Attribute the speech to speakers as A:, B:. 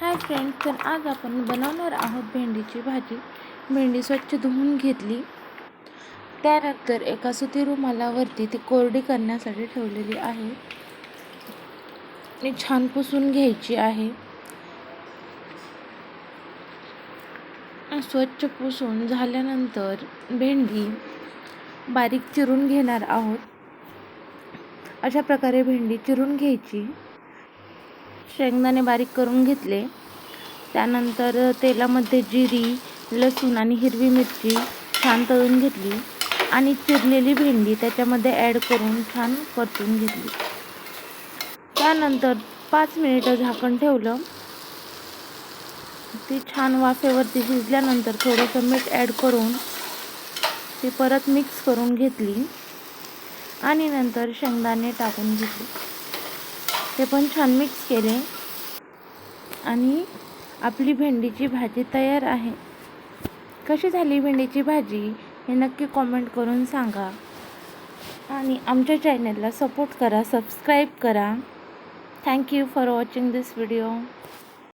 A: Hi friend तर आज आपण बनवणार आहोत भेंडीची भाजी. भेंडी स्वच्छ धुवून घेतली. त्यानंतर एका सुती रुमालावरती ती कोरडी करण्यासाठी ठेवलेली आहे. आणि छान पुसून घ्यायची आहे. स्वच्छ पुसून झाल्यानंतर भेंडी बारीक चिरून घेणार आहोत. अशा प्रकारे भेंडी चिरून घ्यायची. शेंगदाणे बारीक करून घेतले. त्यानंतर तेलामध्ये जिरी लसूण आणि हिरवी मिरची छान तळून घेतली आणि चिरलेली भेंडी त्याच्यामध्ये ॲड करून छान परतून घेतली. त्यानंतर पाच मिनिटं झाकण ठेवलं. ती छान वाफेवरती शिजल्यानंतर थोडंसं मीठ ॲड करून ती परत मिक्स करून घेतली आणि नंतर शेंगदाणे टाकून घेतले. ते पण छान मिक्स केले. आणि आपली भेंडीची भाजी तयार आहे. कशी झाली भेंडीची भाजी? हे नक्की कॉमेंट करून सांगा. आणि आमच्या चॅनलला सपोर्ट करा सबस्क्राईब करा. Thank you for watching this video